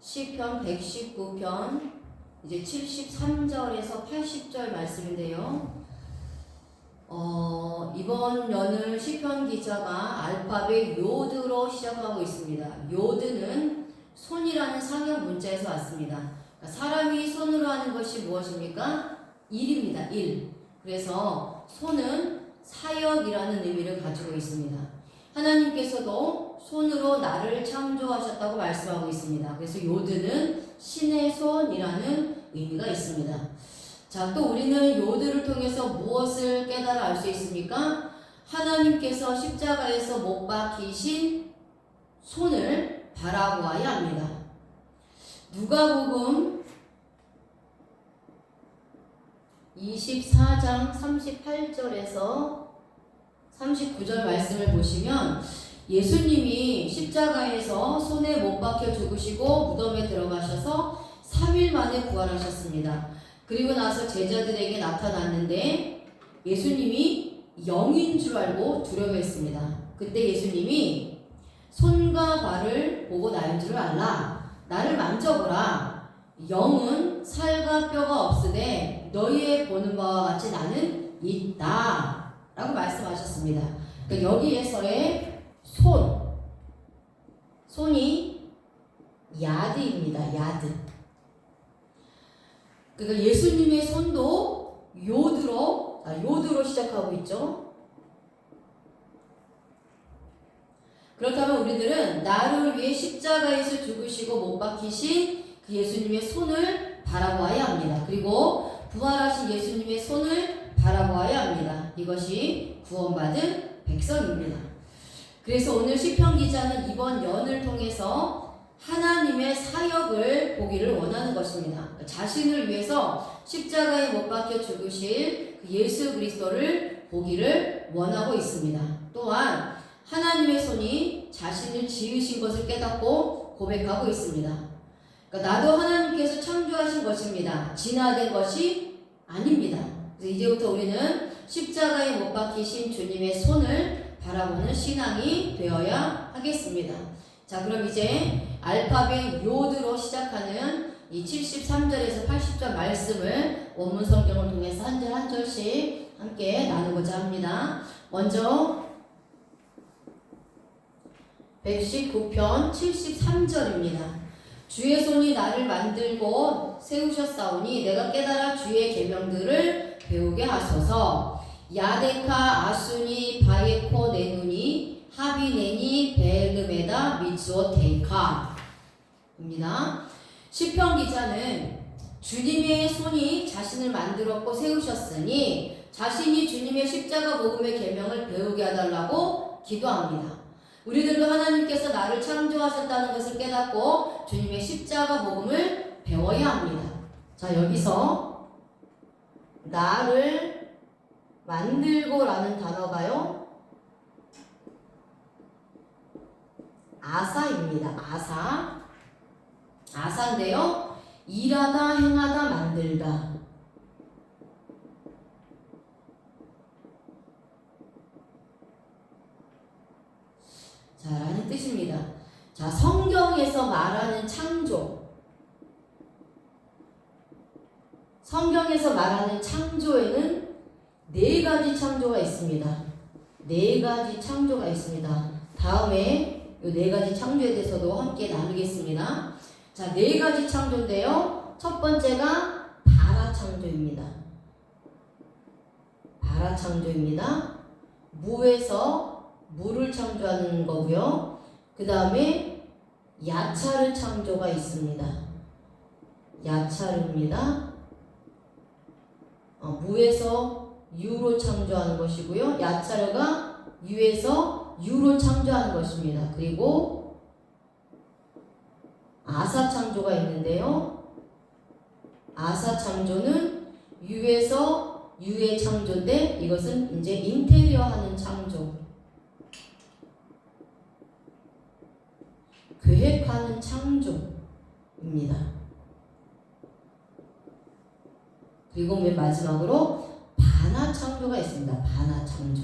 시편 119편 이제 73절에서 80절 말씀인데요. 어, 이번 연을 시편 기자가 알파벳 요드로 시작하고 있습니다. 요드는 손이라는 상형 문자에서 왔습니다. 그러니까 사람이 손으로 하는 것이 무엇입니까? 일입니다. 일. 그래서 손은 사역이라는 의미를 가지고 있습니다. 하나님께서도 손으로 나를 창조하셨다고 말씀하고 있습니다. 그래서 요드는 신의 손이라는 의미가 있습니다. 자, 또 우리는 요드를 통해서 무엇을 깨달아 알 수 있습니까? 하나님께서 십자가에서 못 박히신 손을 바라보아야 합니다. 누가복음 24장 38절에서 39절 말씀을 보시면 예수님이 십자가에서 손에 못 박혀 죽으시고 무덤에 들어가셔서 3일 만에 부활하셨습니다. 그리고 나서 제자들에게 나타났는데 예수님이 영인 줄 알고 두려워했습니다. 그때 예수님이 손과 발을 보고 나인 줄 알라. 나를 만져보라. 영은 살과 뼈가 없으되 너희의 보는 바와 같이 나는 있다. 라고 말씀하셨습니다. 그러니까 여기에서의 손. 손이 야드입니다. 야드. 그러니까 예수님의 손도 요드로, 아, 요드로 시작하고 있죠. 그렇다면 우리들은 나를 위해 십자가에서 죽으시고 못 박히신 그 예수님의 손을 바라보아야 합니다. 그리고 부활하신 예수님의 손을 바라보아야 합니다. 이것이 구원받은 백성입니다. 그래서 오늘 시편 기자는 이번 연을 통해서 하나님의 사역을 보기를 원하는 것입니다. 자신을 위해서 십자가에 못 박혀 죽으실 그 예수 그리스도를 보기를 원하고 있습니다. 또한 하나님의 손이 자신을 지으신 것을 깨닫고 고백하고 있습니다. 그러니까 나도 하나님께서 창조하신 것입니다. 진화된 것이 아닙니다. 이제부터 우리는 십자가에 못 박히신 주님의 손을 바라보는 신앙이 되어야 하겠습니다. 자, 그럼 이제 알파벳 요드로 시작하는 이 73절에서 80절 말씀을 원문 성경을 통해서 한 절 한 절씩 함께 나누고자 합니다. 먼저 119편 73절입니다. 주의 손이 나를 만들고 세우셨사오니 내가 깨달아 주의 계명들을 배우게 하소서. 야데카 아수니 바예코 네누니 하비네니 벨르메다 미츠오 테이카 입니다. 시편 기자는 주님의 손이 자신을 만들었고 세우셨으니 자신이 주님의 십자가 복음의 계명을 배우게 해달라고 기도합니다. 우리들도 하나님께서 나를 창조하셨다는 것을 깨닫고 주님의 십자가 복음을 배워야 합니다. 자, 여기서 나를 만들고라는 단어가요. 아사입니다. 아사. 아사인데요. 일하다, 행하다, 만들다. 자, 라는 뜻입니다. 자, 성경에서 말하는 창조. 성경에서 말하는 창조에는 네 가지 창조가 있습니다. 네 가지 창조가 있습니다. 다음에 이 네 가지 창조에 대해서도 함께 나누겠습니다. 자, 네 가지 창조인데요. 첫 번째가 바라 창조입니다. 바라 창조입니다. 무에서 물을 창조하는 거고요. 그 다음에 야차르 창조가 있습니다. 야차르입니다. 어, 무에서 유로 창조하는 것이고요. 야차르가 유에서 유로 창조하는 것입니다. 그리고 아사 창조가 있는데요. 아사 창조는 유에서 유의 창조인데 이것은 이제 인테리어 하는 창조. 계획하는 창조입니다. 그리고 맨 마지막으로 참조가 있습니다. 반화 참조.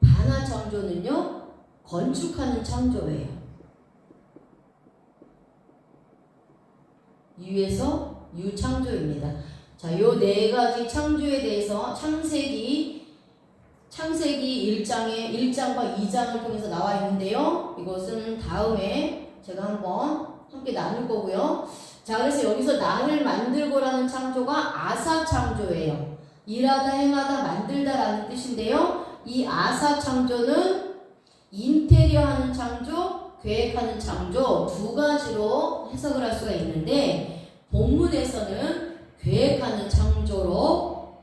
반화 참조는요, 건축하는 창조예요. 유에서 유창조입니다. 자, 요 네 가지 창조에 대해서 창세기, 창세기 1장에, 1장과 2장을 통해서 나와 있는데요. 이것은 다음에 제가 한번 함께 나눌 거고요. 자, 그래서 여기서 나를 만들고라는 창조가 아사 창조예요. 일하다, 행하다, 만들다라는 뜻인데요. 이 아사 창조는 인테리어 하는 창조, 계획하는 창조 두 가지로 해석을 할 수가 있는데 본문에서는 계획하는 창조로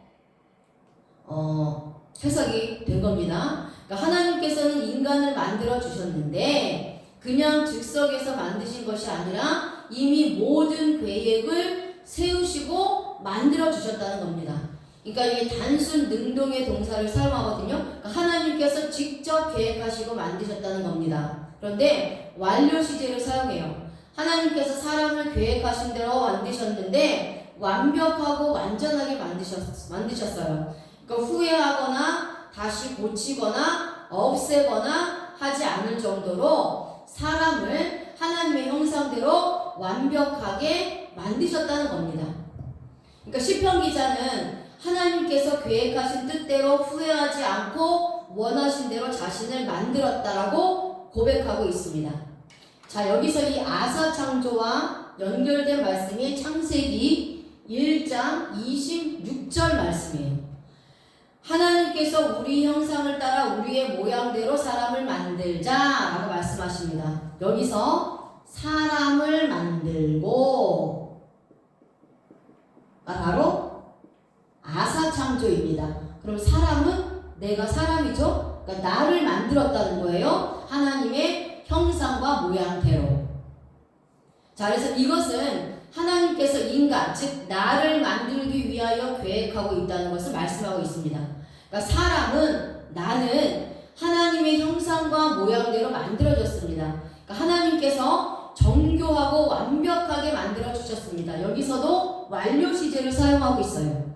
어, 해석이 된 겁니다. 그러니까 하나님께서는 인간을 만들어 주셨는데 그냥 즉석에서 만드신 것이 아니라 이미 모든 계획을 세우시고 만들어 주셨다는 겁니다. 그러니까 이게 단순 능동의 동사를 사용하거든요. 그러니까 하나님께서 직접 계획하시고 만드셨다는 겁니다. 그런데 완료 시제를 사용해요. 하나님께서 사람을 계획하신 대로 만드셨는데 완벽하고 완전하게 만드셨, 만드셨어요. 그러니까 후회하거나 다시 고치거나 없애거나 하지 않을 정도로 사람을 하나님의 형상대로 완벽하게 만드셨다는 겁니다. 그러니까 시편 기자는 하나님께서 계획하신 뜻대로 후회하지 않고 원하신 대로 자신을 만들었다라고 고백하고 있습니다. 자, 여기서 이 아사 창조와 연결된 말씀이 창세기 1장 26절 말씀이에요. 하나님께서 우리 형상을 따라 우리의 모양대로 사람을 만들자라고 말씀하십니다. 여기서 사람을 만들고 아, 바로 아사 창조입니다. 그럼 사람은 내가 사람이죠? 그러니까 나를 만들었다는 거예요. 하나님의 형상과 모양대로. 자, 그래서 이것은 하나님께서 인간, 즉 나를 만들기 위하여 계획하고 있다는 것을 말씀하고 있습니다. 그러니까 사람은 나는 하나님의 형상과 모양대로 만들어졌습니다. 그러니까 하나님께서 정교하고 완벽하게 만들어 주셨습니다. 여기서도 완료 시제를 사용하고 있어요.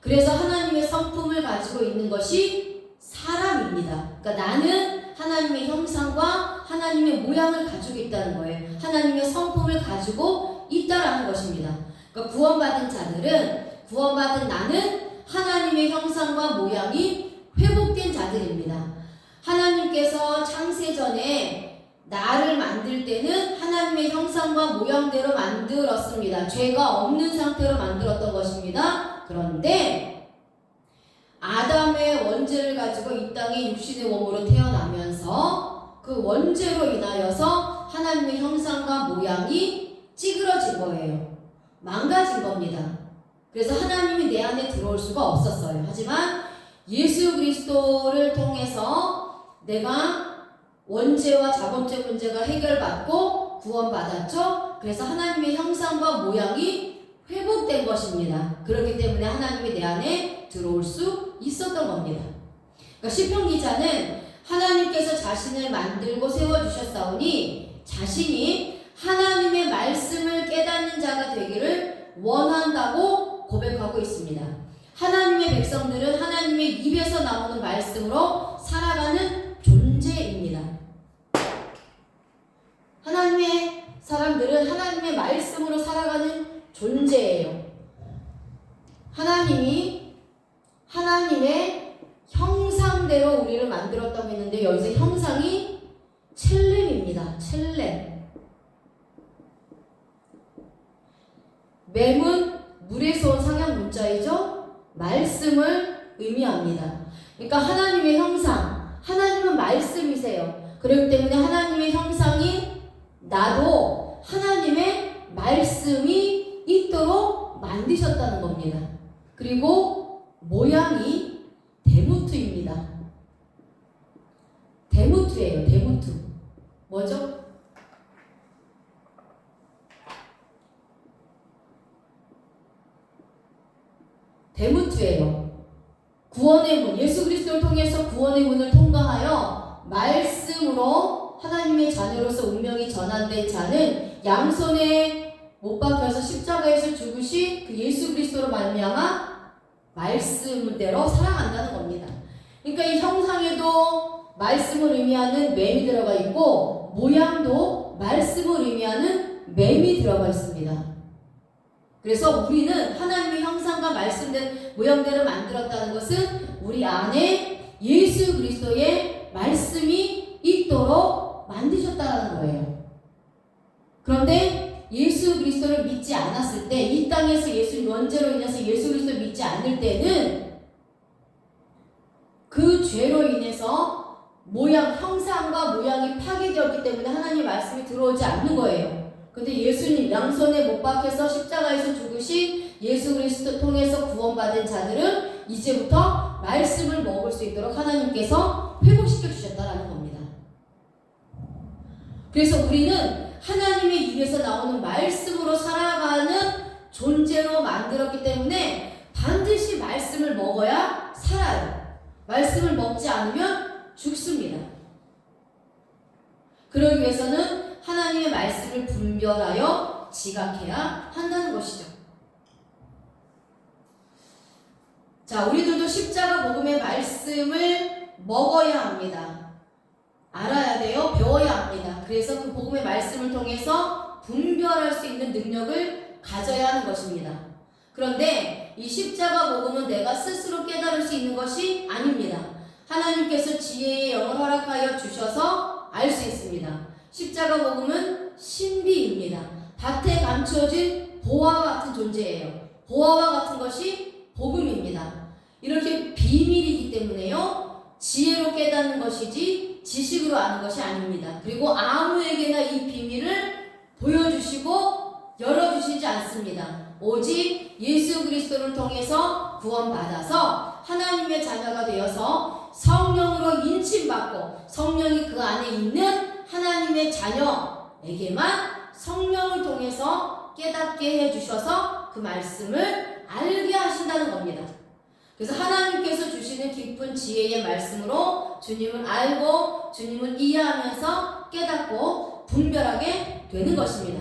그래서 하나님의 성품을 가지고 있는 것이 사람입니다. 그러니까 나는 하나님의 형상과 하나님의 모양을 가지고 있다는 거예요. 하나님의 성품을 가지고 있다라는 것입니다. 그러니까 구원받은 자들은 구원받은 나는 하나님의 형상과 모양이 회복된 자들입니다. 하나님께서 창세 전에 나를 만들 때는 하나님의 형상과 모양대로 만들었습니다. 죄가 없는 상태로 만들었던 것입니다. 그런데 아담의 원죄를 가지고 이 땅에 육신의 몸으로 태어나면서 그 원죄로 인하여서 하나님의 형상과 모양이 찌그러진 거예요. 망가진 겁니다. 그래서 하나님이 내 안에 들어올 수가 없었어요. 하지만 예수 그리스도를 통해서 내가 원죄와 자범죄 문제가 해결받고 구원받았죠. 그래서 하나님의 형상과 모양이 회복된 것입니다. 그렇기 때문에 하나님이 내 안에 들어올 수 있었던 겁니다. 그러니까 시편 기자는 하나님께서 자신을 만들고 세워 주셨사오니 자신이 하나님의 말씀을 깨닫는 자가 되기를 원한다고 고백하고 있습니다. 하나님의 백성들은 하나님의 입에서 나오는 말씀으로 살아가는 존재입니다. 하나님의 사람들은 하나님의 말씀으로 살아가는 존재예요. 하나님이 하나님의 형상대로 우리를 만들었다고 했는데 여기서 형상이 첼렘입니다. 첼렘. 맴은 물에서 온 상형 문자이죠. 말씀을 의미합니다. 그러니까 하나님의 형상, 하나님은 말씀이세요. 그렇기 때문에 하나님의 형상이 나도 하나님의 말씀이 있도록 만드셨다는 겁니다. 그리고 모양이 대무투입니다. 대무투예요, 대무투. 뭐죠? 대무투예요. 구원의 문, 예수 그리스도를 통해서 구원의 문을 통과하여 말씀으로 하나님의 자녀로서 운명이 전환된 자는 양손에 못 박혀서 십자가에서 죽으신 그 예수 그리스도로 말미암아 말씀대로 살아간다는 겁니다. 그러니까 이 형상에도 말씀을 의미하는 맴이 들어가 있고 모양도 말씀을 의미하는 맴이 들어가 있습니다. 그래서 우리는 하나님의 형상과 말씀된 모형대로 만들었다는 것은 우리 안에 예수 그리스도의 말씀이 있도록 만드셨다는 거예요. 그런데 예수 그리스도를 믿지 않았을 때, 이 땅에서 예수 원죄로 인해서 예수 그리스도를 믿지 않을 때는 그 죄로 인해서 모양, 형상과 모양이 파괴되었기 때문에 하나님의 말씀이 들어오지 않는 거예요. 근데 예수님 양손에 못 박혀서 십자가에서 죽으신 예수 그리스도 통해서 구원받은 자들은 이제부터 말씀을 먹을 수 있도록 하나님께서 회복시켜 주셨다라는. 그래서 우리는 하나님의 입에서 나오는 말씀으로 살아가는 존재로 만들었기 때문에 반드시 말씀을 먹어야 살아요. 말씀을 먹지 않으면 죽습니다. 그러기 위해서는 하나님의 말씀을 분별하여 지각해야 한다는 것이죠. 자, 우리들도 십자가 복음의 말씀을 먹어야 합니다. 알아야 돼요. 배워야 합니다. 그래서 그 복음의 말씀을 통해서 분별할 수 있는 능력을 가져야 하는 것입니다. 그런데 이 십자가 복음은 내가 스스로 깨달을 수 있는 것이 아닙니다. 하나님께서 지혜의 영을 허락하여 주셔서 알 수 있습니다. 십자가 복음은 신비입니다. 밭에 감추어진 보화와 같은 존재예요. 보화와 같은 것이 복음입니다. 이렇게 비밀이기 때문에요. 지혜로 깨닫는 것이지 지식으로 아는 것이 아닙니다. 그리고 아무에게나 이 비밀을 보여주시고 열어주시지 않습니다. 오직 예수 그리스도를 통해서 구원받아서 하나님의 자녀가 되어서 성령으로 인침받고 성령이 그 안에 있는 하나님의 자녀에게만 성령을 통해서 깨닫게 해주셔서 그 말씀을 알게 하신다는 겁니다. 그래서 하나님께서 주시는 깊은 지혜의 말씀으로 주님을 알고 주님을 이해하면서 깨닫고 분별하게 되는 것입니다.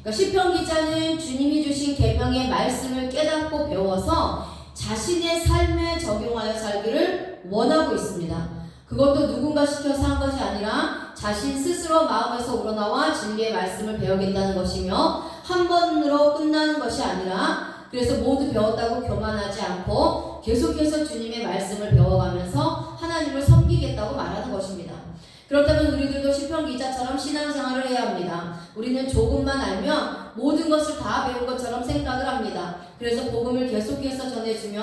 그러니까 시편 기자는 주님이 주신 계명의 말씀을 깨닫고 배워서 자신의 삶에 적용하여 살기를 원하고 있습니다. 그것도 누군가 시켜서 한 것이 아니라 자신 스스로 마음에서 우러나와 진리의 말씀을 배우겠다는 것이며 한 번으로 끝나는 것이 아니라 그래서 모두 배웠다고 교만하지 않고 계속해서 주님의 말씀을 배워가면서 하나님을 섬기겠다고 말하는 것입니다. 그렇다면 우리들도 시편 기자처럼 신앙생활을 해야 합니다. 우리는 조금만 알면 모든 것을 다 배운 것처럼 생각을 합니다. 그래서 복음을 계속해서 전해주면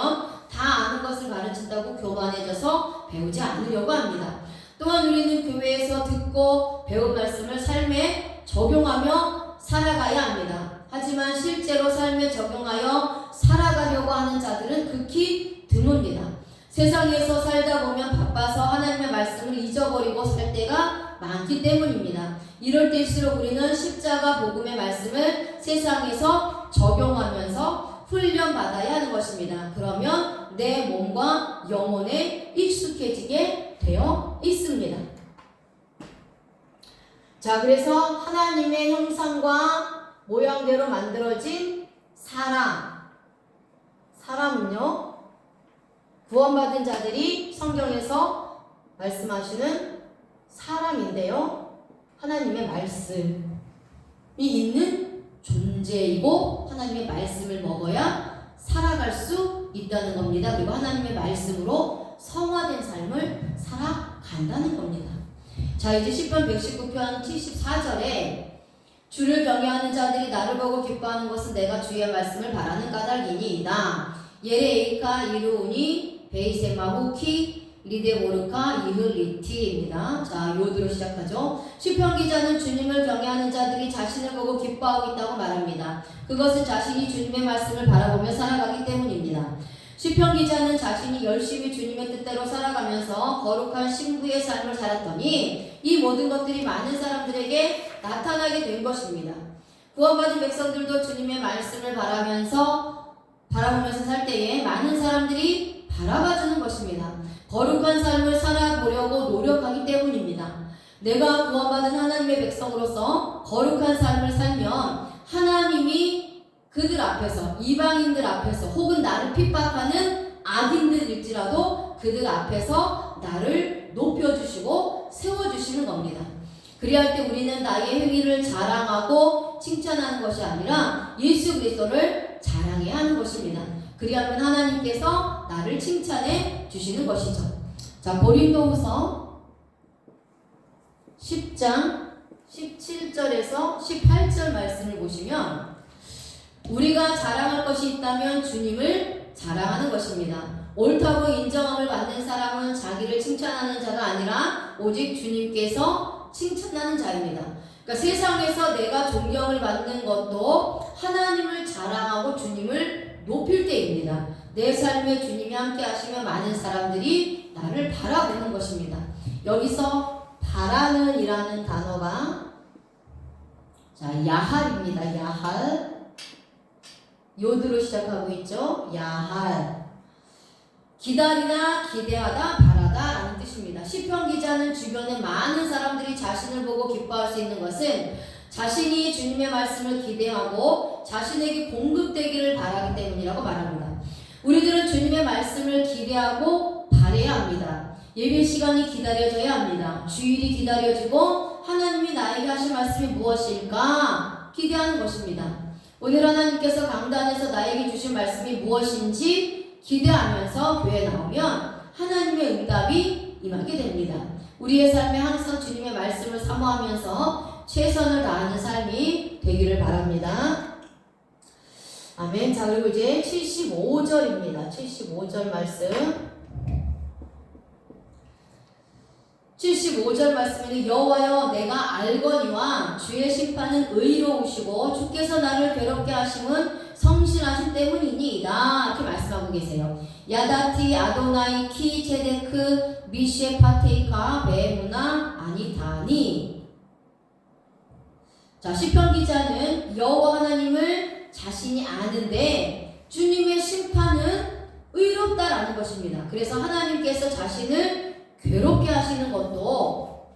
다 아는 것을 가르친다고 교만해져서 배우지 않으려고 합니다. 또한 우리는 교회에서 듣고 배운 말씀을 삶에 적용하며 살아가야 합니다. 하지만 실제로 삶에 적용하여 살아가려고 하는 자들은 극히 드뭅니다. 세상에서 살다 보면 바빠서 하나님의 말씀을 잊어버리고 살 때가 많기 때문입니다. 이럴 때일수록 우리는 십자가 복음의 말씀을 세상에서 적용하면서 훈련받아야 하는 것입니다. 그러면 내 몸과 영혼에 익숙해지게 되어 있습니다. 자, 그래서 하나님의 형상과 모양대로 만들어진 사람. 사람은요, 구원받은 자들이 성경에서 말씀하시는 사람인데요. 하나님의 말씀이 있는 존재이고 하나님의 말씀을 먹어야 살아갈 수 있다는 겁니다. 그리고 하나님의 말씀으로 성화된 삶을 살아간다는 겁니다. 자, 이제 10편 119편 74절에 주를 경외하는 자들이 나를 보고 기뻐하는 것은 내가 주의 말씀을 바라는 까닭이니이다. 예레이카 이루우니 베이세마후 키 리데모르카 이흘리티입니다. 자, 요드로 시작하죠. 시편 기자는 주님을 경외하는 자들이 자신을 보고 기뻐하고 있다고 말합니다. 그것은 자신이 주님의 말씀을 바라보며 살아가기 때문입니다. 시편 기자는 자신이 열심히 주님의 뜻대로 살아가면서 거룩한 신부의 삶을 살았더니 이 모든 것들이 많은 사람들에게 나타나게 된 것입니다. 구원받은 백성들도 주님의 말씀을 바라면서 바라보면서 살 때에 많은 사람들이 바라봐 주는 것입니다. 거룩한 삶을 살아보려고 노력하기 때문입니다. 내가 구원받은 하나님의 백성으로서 거룩한 삶을 살면 하나님이 그들 앞에서 이방인들 앞에서 혹은 나를 핍박하는 악인들일지라도 그들 앞에서 나를 높여주시고 세워주시는 겁니다. 그리할 때 우리는 나의 행위를 자랑하고 칭찬하는 것이 아니라 예수 그리스도를 자랑해 하는 것입니다. 그리하면 하나님께서 나를 칭찬해 주시는 것이죠. 자, 고린도후서 10장 17절에서 18절 말씀을 보시면 우리가 자랑할 것이 있다면 주님을 자랑하는 것입니다. 옳다고 인정함을 받는 사람은 자기를 칭찬하는 자가 아니라 오직 주님께서 칭찬하는 자입니다. 그러니까 세상에서 내가 존경을 받는 것도 하나님을 자랑하고 주님을 높일 때입니다. 내 삶에 주님이 함께 하시면 많은 사람들이 나를 바라보는 것입니다. 여기서 바라는 이라는 단어가 자, 야할입니다. 야할. 요드로 시작하고 있죠. 야할. 기다리다, 기대하다, 바라다 라는 뜻입니다. 시편 기자는 주변에 많은 사람들이 자신을 보고 기뻐할 수 있는 것은 자신이 주님의 말씀을 기대하고 자신에게 공급되기를 바라기 때문이라고 말합니다. 우리들은 주님의 말씀을 기대하고 바래야 합니다. 예배 시간이 기다려져야 합니다. 주일이 기다려지고 하나님이 나에게 하신 말씀이 무엇일까 기대하는 것입니다. 오늘 하나님께서 강단에서 나에게 주신 말씀이 무엇인지 기대하면서 교회 나오면 하나님의 응답이 임하게 됩니다. 우리의 삶에 항상 주님의 말씀을 사모하면서 최선을 다하는 삶이 되기를 바랍니다. 아멘. 자, 그리고 이제 75절입니다. 75절 말씀. 75절 말씀에는 여호와여 내가 알거니와 주의 심판은 의로우시고 주께서 나를 괴롭게 하심은 성실하신 때문이니이다 이렇게 말씀하고 계세요. 야다티 아도나이 키 제데크 미시에 파테이카 베무나 아니다니 자 시편 기자는 여호와 하나님을 자신이 아는데 주님의 심판은 의롭다라는 것입니다. 그래서 하나님께서 자신을 괴롭게 하시는 것도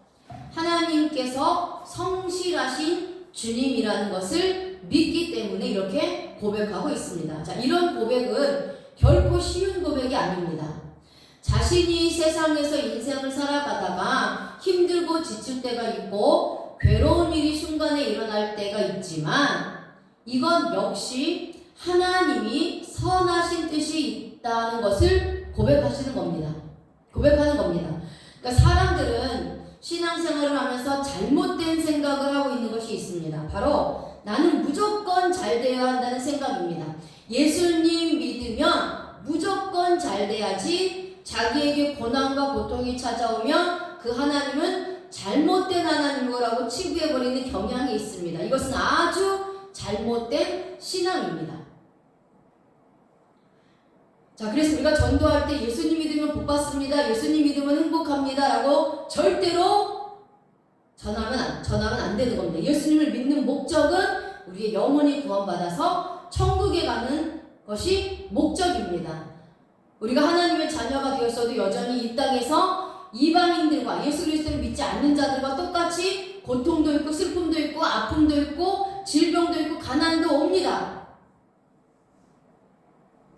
하나님께서 성실하신 주님이라는 것을 믿기 때문에 이렇게 고백하고 있습니다. 자, 이런 고백은 결코 쉬운 고백이 아닙니다. 자신이 세상에서 인생을 살아가다가 힘들고 지칠 때가 있고 괴로운 일이 순간에 일어날 때가 있지만 이건 역시 하나님이 선하신 뜻이 있다는 것을 고백하시는 겁니다. 고백하는 겁니다. 그러니까 사람들은 신앙생활을 하면서 잘못된 생각을 하고 있는 것이 있습니다. 바로 나는 무조건 잘 되어야 한다는 생각입니다. 예수님 믿으면 무조건 잘 돼야지 자기에게 고난과 고통이 찾아오면 그 하나님은 잘못된 하나님이라고 치부해버리는 경향이 있습니다. 이것은 아주 잘못된 신앙입니다. 자, 그래서 우리가 전도할 때 예수님 믿으면 복 받습니다. 예수님 믿으면 행복합니다. 라고 절대로 전하면, 안- 전하면 안 되는 겁니다. 예수님을 믿는 목적은 우리의 영혼이 구원받아서 천국에 가는 것이 목적입니다. 우리가 하나님의 자녀가 되었어도 여전히 이 땅에서 이방인들과 예수 그리스도를 믿지 않는 자들과 똑같이 고통도 있고 슬픔도 있고 아픔도 있고 질병도 있고 가난도 옵니다.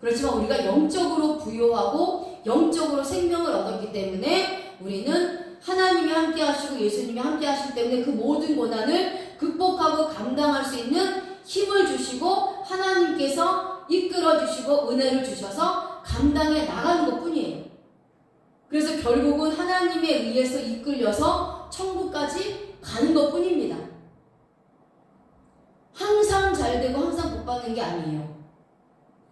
그렇지만 우리가 영적으로 부여하고 영적으로 생명을 얻었기 때문에 우리는 하나님이 함께 하시고 예수님이 함께 하시기 때문에 그 모든 고난을 극복하고 감당할 수 있는 힘을 주시고 하나님께서 이끌어 주시고 은혜를 주셔서 감당해 나가는 것 뿐이에요. 그래서 결국은 하나님에 의해서 이끌려서 천국까지 가는 것 뿐입니다. 항상 잘 되고 항상 복 받는 게 아니에요.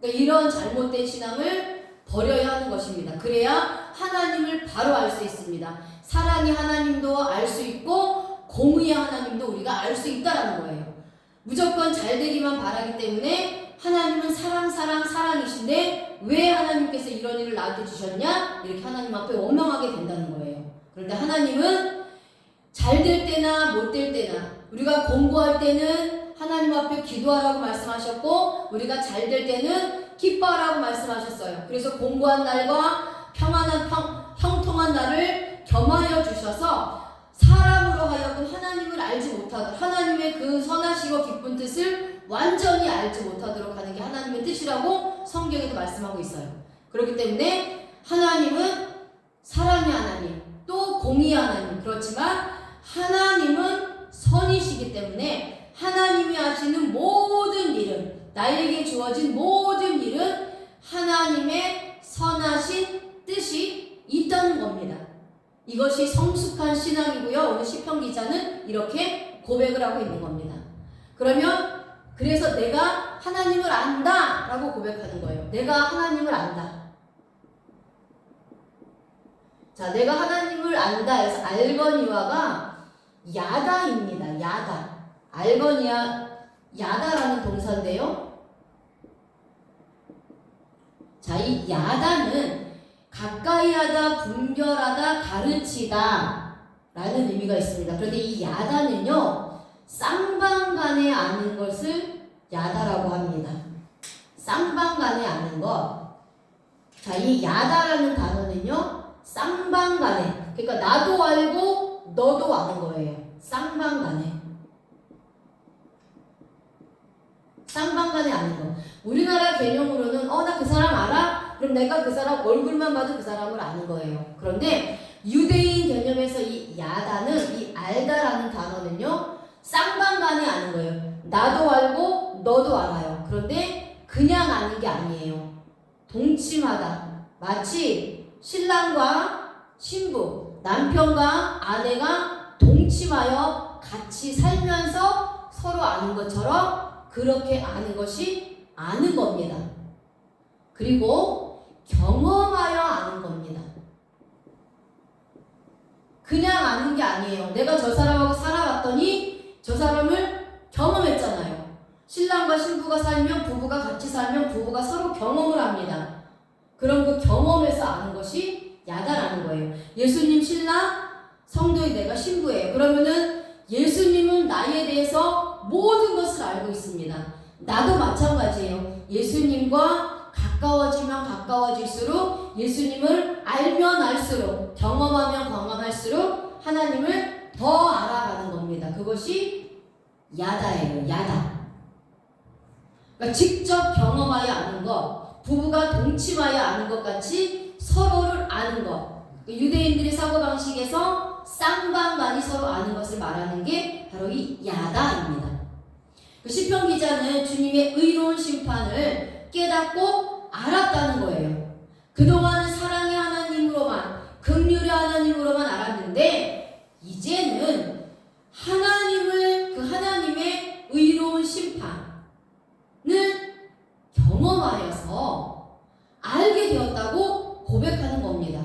그러니까 이런 잘못된 신앙을 버려야 하는 것입니다. 그래야 하나님을 바로 알 수 있습니다. 사랑의 하나님도 알 수 있고 공의의 하나님도 우리가 알 수 있다라는 거예요. 무조건 잘 되기만 바라기 때문에 하나님은 사랑 사랑 사랑이신데 왜 하나님께서 이런 일을 나한테 주셨냐? 이렇게 하나님 앞에 원망하게 된다는 거예요. 그런데 하나님은 잘 될 때나 못 될 때나 우리가 공부할 때는 하나님 앞에 기도하라고 말씀하셨고 우리가 잘 될 때는 기뻐하라고 말씀하셨어요. 그래서 공부한 날과 평안한 평, 형통한 날을 겸하여 주셔서 사람으로 하여금 하나님을 알지 못하도록 하나님의 그 선하시고 기쁜 뜻을 완전히 알지 못하도록 하는 게 하나님의 뜻이라고 성경에도 말씀하고 있어요. 그렇기 때문에 하나님은 사랑의 하나님, 또 공의의 하나님. 그렇지만 하나님은 선이시기 때문에 하나님이 하시는 모든 일은 나에게 주어진 모든 일은 하나님의 선하신 뜻이 있다는 겁니다. 이것이 성숙한 신앙이고요. 오늘 시편 기자는 이렇게 고백을 하고 있는 겁니다. 그러면 그래서 내가 하나님을 안다라고 고백하는 거예요. 내가 하나님을 안다. 자, 내가 하나님을 안다 해서 알거니와가 야다입니다. 야다. 알거니와 야다라는 동사인데요. 자, 이 야다는 가까이 하다, 분별하다, 가르치다 라는 의미가 있습니다. 그런데 이 야다는요, 쌍방간에 아는 것을 야다라고 합니다. 쌍방간에 아는 것. 자, 이 야다라는 단어는요, 쌍방간에. 그러니까 나도 알고 너도 아는 거예요. 쌍방간에. 쌍방간에 아는 거. 우리나라 개념으로는 어 나 그 사람 알아? 그럼 내가 그 사람 얼굴만 봐도 그 사람을 아는 거예요. 그런데 유대인 개념에서 이 야다는 이 알다라는 단어는요 쌍방간에 아는 거예요. 나도 알고 너도 알아요. 그런데 그냥 아는 게 아니에요. 동침하다. 마치 신랑과 신부, 남편과 아내가 동침하여 같이 살면서 서로 아는 것처럼 그렇게 아는 것이 아는 겁니다. 그리고 경험하여 아는 겁니다. 그냥 아는 게 아니에요. 내가 저 사람하고 살아왔더니 저 사람을 경험했잖아요. 신랑과 신부가 살면 부부가 같이 살면 부부가 서로 경험을 합니다. 그럼 그 경험에서 아는 것이 야다라는 거예요. 예수님 신랑, 성도의 내가 신부예요. 그러면은 예수님은 나에 대해서 모든 것을 알고 있습니다. 나도 마찬가지예요. 예수님과 가까워지면 가까워질수록 예수님을 알면 알수록 경험하면 경험할수록 하나님을 더 알아가는 겁니다. 그것이 야다예요. 야다. 그러니까 직접 경험하여 아는 것, 부부가 동침하여 아는 것 같이 서로를 아는 것. 그러니까 유대인들의 사고방식에서 쌍방간이 서로 아는 것을 말하는 게 바로 이 야다입니다. 그 시편 기자는 주님의 의로운 심판을 깨닫고 알았다는 거예요. 그동안은 사랑의 하나님으로만, 긍휼의 하나님으로만 알았는데, 이제는 하나님을, 그 하나님의 의로운 심판을 경험하여서 알게 되었다고 고백하는 겁니다.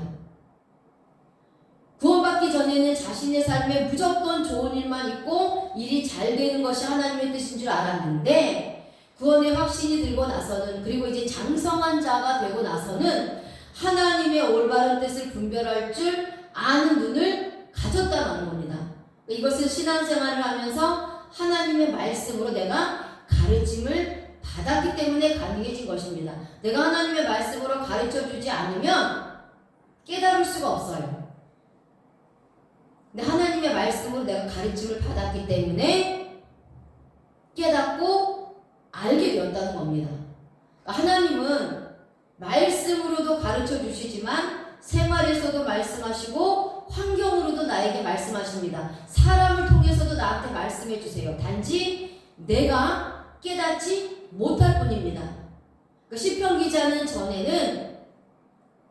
구원받기 전에는 자신의 삶에 무조건 좋은 일만 있고 일이 잘 되는 것이 하나님의 뜻인 줄 알았는데 구원의 확신이 들고 나서는 그리고 이제 장성한 자가 되고 나서는 하나님의 올바른 뜻을 분별할 줄 아는 눈을 가졌다는 겁니다. 이것은 신앙생활을 하면서 하나님의 말씀으로 내가 가르침을 받았기 때문에 가능해진 것입니다. 내가 하나님의 말씀으로 가르쳐 주지 않으면 깨달을 수가 없어요. 근데 하나님의 말씀으로 내가 가르침을 받았기 때문에 깨닫고 알게 되었다는 겁니다. 그러니까 하나님은 말씀으로도 가르쳐 주시지만 생활에서도 말씀하시고 환경으로도 나에게 말씀하십니다. 사람을 통해서도 나한테 말씀해 주세요. 단지 내가 깨닫지 못할 뿐입니다. 그 시편 기자는 전에는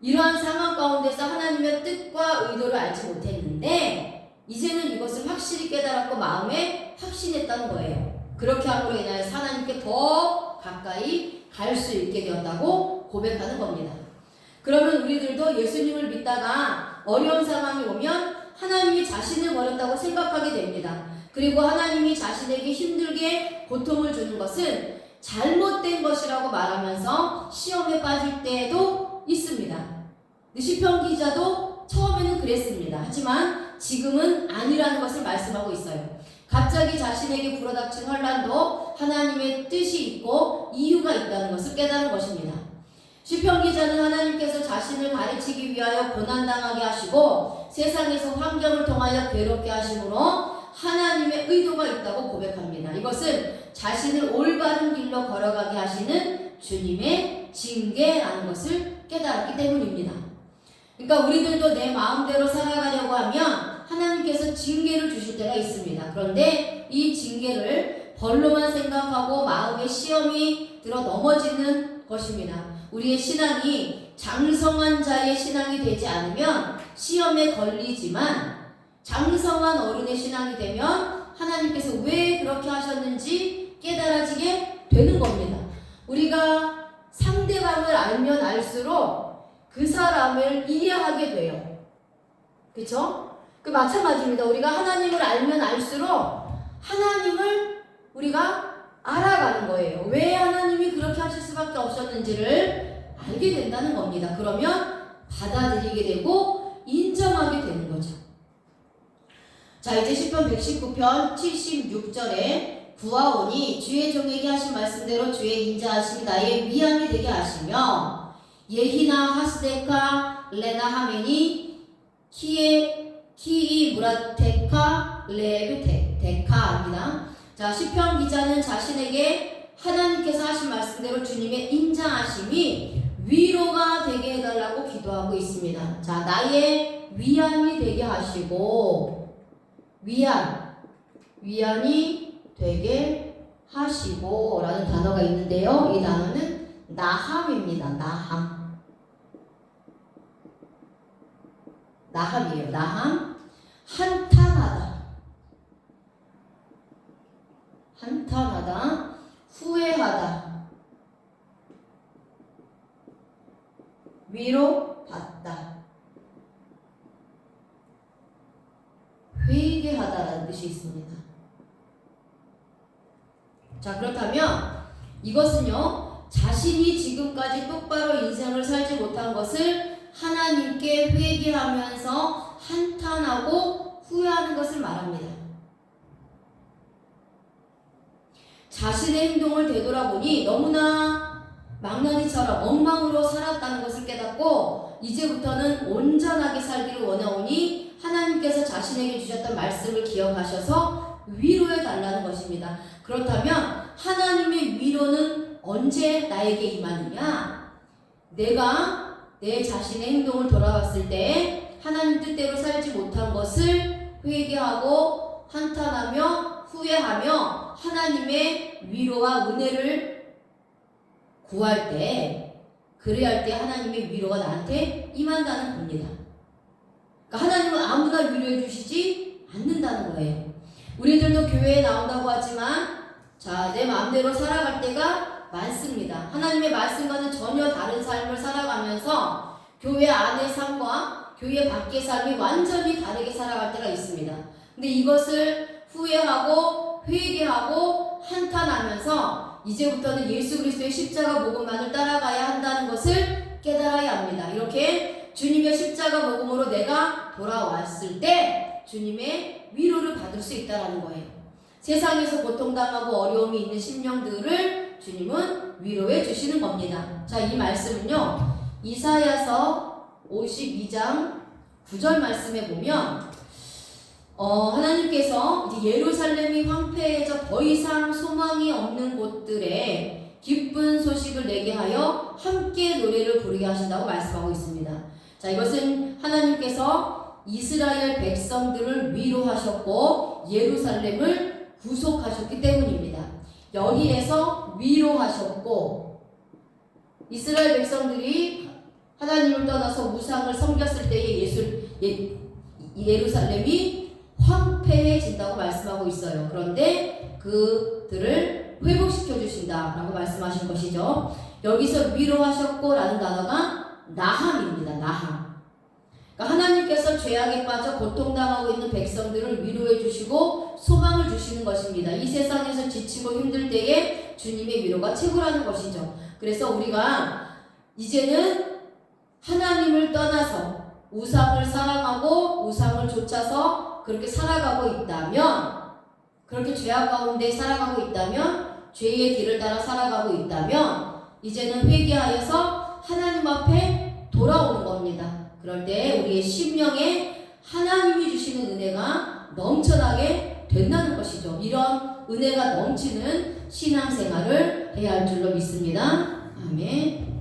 이러한 상황 가운데서 하나님의 뜻과 의도를 알지 못했는데 이제는 이것을 확실히 깨달았고 마음에 확신했다는 거예요. 그렇게 함으로 인하여 하나님께 더 가까이 갈 수 있게 되었다고 고백하는 겁니다. 그러면 우리들도 예수님을 믿다가 어려운 상황이 오면 하나님이 자신을 버렸다고 생각하게 됩니다. 그리고 하나님이 자신에게 힘들게 고통을 주는 것은 잘못된 것이라고 말하면서 시험에 빠질 때도 있습니다. 시편 기자도 처음에는 그랬습니다. 하지만 지금은 아니라는 것을 말씀하고 있어요. 갑자기 자신에게 불어닥친 환란도 하나님의 뜻이 있고 이유가 있다는 것을 깨달은 것입니다. 시편 기자는 하나님께서 자신을 가르치기 위하여 고난당하게 하시고 세상에서 환경을 통하여 괴롭게 하심으로 하나님의 의도가 있다고 고백합니다. 이것은 자신을 올바른 길로 걸어가게 하시는 주님의 징계라는 것을 깨달았기 때문입니다. 그러니까 우리들도 내 마음대로 살아가려고 하면 하나님께서 징계를 주실 때가 있습니다. 그런데 이 징계를 벌로만 생각하고 마음에 시험이 들어 넘어지는 것입니다. 우리의 신앙이 장성한 자의 신앙이 되지 않으면 시험에 걸리지만 장성한 어른의 신앙이 되면 하나님께서 왜 그렇게 하셨는지 깨달아지게 되는 겁니다. 우리가 상대방을 알면 알수록 그 사람을 이해하게 돼요. 그쵸? 그 마찬가지입니다. 우리가 하나님을 알면 알수록 하나님을 우리가 알아가는 거예요. 왜 하나님이 그렇게 하실 수밖에 없었는지를 알게 된다는 겁니다. 그러면 받아들이게 되고 인정하게 되는 거죠. 자, 이제 10편 119편 76절에 구하 오니 주의 종에게 하신 말씀대로 주의 인자하심이 나의 위안이 되게 하시며 예히나 하스데카 레나 하메니 키에 키이 무라테카 레브테 데카입니다. 자, 시편 기자는 자신에게 하나님께서 하신 말씀대로 주님의 인자하심이 위로가 되게 해달라고 기도하고 있습니다. 자, 나의 위안이 되게 하시고 위안, 위안이 되게 하시고 라는 단어가 있는데요. 이 단어는 나함입니다. 나함. 나함이에요. 나함. 한탄하다. 한탄하다. 후회하다. 위로받다. 회개하다라는 뜻이 있습니다. 자, 그렇다면 이것은요, 자신이 지금까지 똑바로 인생을 살지 못한 것을 하나님께 회개하면서 한탄하고 후회하는 것을 말합니다. 자신의 행동을 되돌아보니 너무나 망나니처럼 엉망으로 살았다는 것을 깨닫고 이제부터는 온전하게 살기를 원하오니 하나님께서 자신에게 주셨던 말씀을 기억하셔서 위로해 달라는 것입니다. 그렇다면 하나님의 위로는 언제 나에게 임하느냐? 내가 내 자신의 행동을 돌아봤을 때 하나님 뜻대로 살지 못한 것을 회개하고 한탄하며 후회하며 하나님의 위로와 은혜를 구할 때 그래야 할 때 하나님의 위로가 나한테 임한다는 겁니다. 그러니까 하나님은 아무나 위로해 주시지 않는다는 거예요. 우리들도 교회에 나온다고 하지만 자, 내 마음대로 살아갈 때가 많습니다. 하나님의 말씀과는 전혀 다른 삶을 살아가면서 교회 안의 삶과 교회 밖의 삶이 완전히 다르게 살아갈 때가 있습니다. 근데 이것을 후회하고 회개하고 한탄하면서 이제부터는 예수 그리스도의 십자가 복음만을 따라가야 한다는 것을 깨달아야 합니다. 이렇게 주님의 십자가 복음으로 내가 돌아왔을 때 주님의 위로를 받을 수 있다라는 거예요. 세상에서 고통당하고 어려움이 있는 심령들을 주님은 위로해 주시는 겁니다. 자, 이 말씀은요. 이사야서 52장 9절 말씀에 보면 어, 하나님께서 이제 예루살렘이 황폐해져 더 이상 소망이 없는 곳들에 기쁜 소식을 내게 하여 함께 노래를 부르게 하신다고 말씀하고 있습니다. 자, 이것은 하나님께서 이스라엘 백성들을 위로하셨고 예루살렘을 구속하셨기 때문입니다. 여기에서 위로하셨고 이스라엘 백성들이 하나님을 떠나서 우상을 섬겼을 때에 예수 예, 예루살렘이 황폐해진다고 말씀하고 있어요. 그런데 그들을 회복시켜 주신다라고 말씀하신 것이죠. 여기서 위로하셨고라는 단어가 나함입니다. 나함. 그러니까 하나님께서 죄악에 빠져 고통당하고 있는 백성들을 위로해 주시고 소망을 주시는 것입니다. 이 세상에서 지치고 힘들 때에 주님의 위로가 최고라는 것이죠. 그래서 우리가 이제는 하나님을 떠나서 우상을 사랑하고 우상을 좇아서 그렇게 살아가고 있다면 그렇게 죄악 가운데 살아가고 있다면 죄의 길을 따라 살아가고 있다면 이제는 회개하여서 하나님 앞에 돌아오는 겁니다. 그럴 때 우리의 심령에 하나님이 주시는 은혜가 넘쳐나게 된다는 것이죠. 이런 은혜가 넘치는 신앙생활을 해야 할 줄로 믿습니다. 아멘.